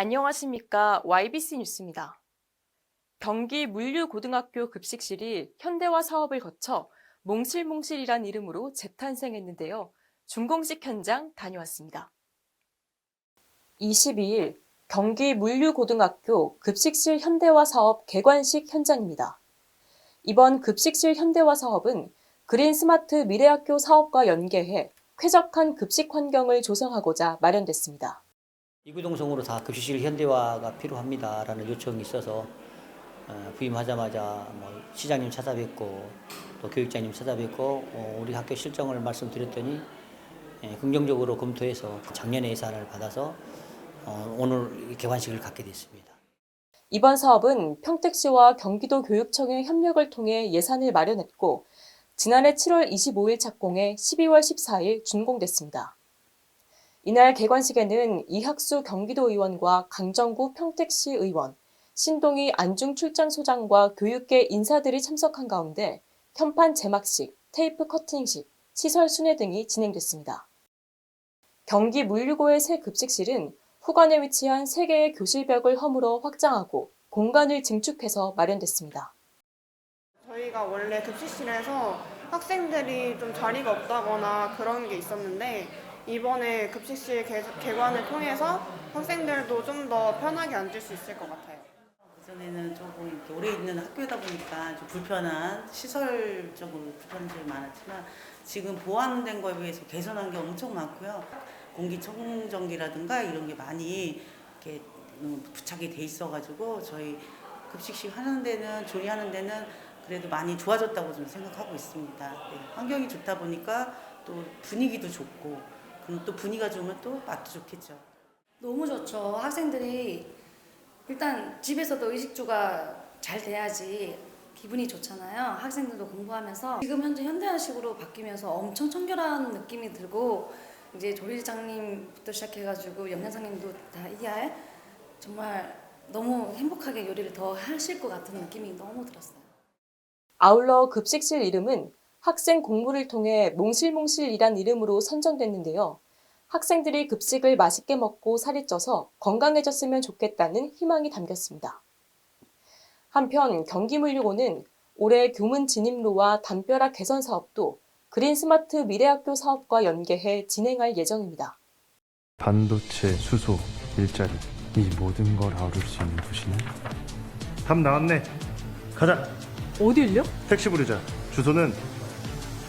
안녕하십니까. YBC 뉴스입니다. 경기 물류고등학교 급식실이 현대화 사업을 거쳐 몽실몽실이란 이름으로 재탄생했는데요. 준공식 현장 다녀왔습니다. 22일 경기 물류고등학교 급식실 현대화 사업 개관식 현장입니다. 이번 급식실 현대화 사업은 그린 스마트 미래학교 사업과 연계해 쾌적한 급식 환경을 조성하고자 마련됐습니다. 이구동성으로 다 급식실 현대화가 필요합니다라는 요청이 있어서 어, 부임하자마자 뭐 시장님 찾아뵙고 또 교육장님 찾아뵙고 어, 우리 학교 실정을 말씀드렸더니 예, 긍정적으로 검토해서 작년에 예산을 받아서 어, 오늘 이 개관식을 갖게 됐습니다. 이번 사업은 평택시와 경기도 교육청의 협력을 통해 예산을 마련했고 지난해 7월 25일 착공해 12월 14일 준공됐습니다. 이날 개관식에는 이학수 경기도 의원과 강정구 평택시 의원, 신동희 안중출장소장과 교육계 인사들이 참석한 가운데 현판 제막식, 테이프 커팅식, 시설 순회 등이 진행됐습니다. 경기 물류고의 새 급식실은 후관에 위치한 3개의 교실벽을 허물어 확장하고 공간을 증축해서 마련됐습니다. 저희가 원래 급식실에서 학생들이 좀 자리가 없다거나 그런 게 있었는데 이번에 급식실 개, 개관을 통해서 학생들도 좀 더 편하게 앉을 수 있을 것 같아요. 그전에는 조금 이렇게 오래 있는 학교다 보니까 좀 불편한 시설적으로 불편한 점이 많았지만 지금 보완된 거에 비해서 개선한 게 엄청 많고요. 공기청정기라든가 이런 게 많이 이렇게 음, 부착이 돼 있어가지고 저희 급식식 하는 데는 조리하는 데는 그래도 많이 좋아졌다고 좀 생각하고 있습니다. 네, 환경이 좋다 보니까 또 분위기도 좋고 그럼 또 분위기가 좋으면 또 맛도 좋겠죠. 너무 좋죠. 학생들이 일단 집에서도 의식주가 잘 돼야지 기분이 좋잖아요. 학생들도 공부하면서 지금 현재 현대화식으로 바뀌면서 엄청 청결한 느낌이 들고 이제 조리장님부터 시작해가지고 영양사님도 다 이해할 정말 너무 행복하게 요리를 더 하실 것 같은 느낌이 너무 들었어요. 아울러 급식실 이름은 학생 공부를 통해 몽실몽실이란 이름으로 선정됐는데요. 학생들이 급식을 맛있게 먹고 살이 쪄서 건강해졌으면 좋겠다는 희망이 담겼습니다. 한편 경기물류고는 올해 교문 진입로와 담벼락 개선 사업도 그린 스마트 미래학교 사업과 연계해 진행할 예정입니다. 반도체, 수소, 일자리 이 모든 걸 아우를 수 있는 도시는 답 나왔네 가자 어딜요? 택시 부르자 주소는